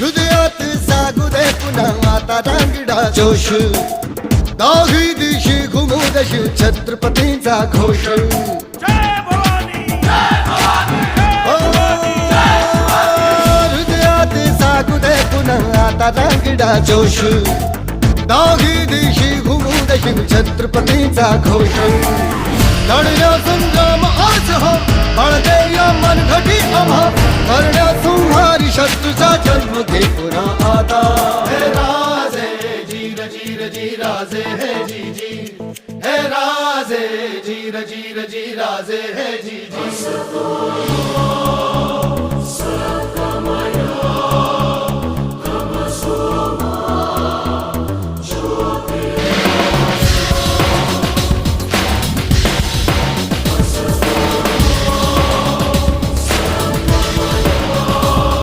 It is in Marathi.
हृदयात जागू दे पुन्हा माता रांगडा जोश. दाही दिशी घुमू दशी छत्रपतींचा घोष. हृदयात जागू दे पुन्हा आता रांगडा जोश. दाही दिशी घुमू दशी छत्रपतींचा घोष. लढण्या संग्राम आज हो बळदे या मनघटी आम्हा. करण्या संहारी जन्म के पुरा आता। है राजे, जीर जीर जी राजे है जी जी है राजे जी जीर जी राजे है जी जी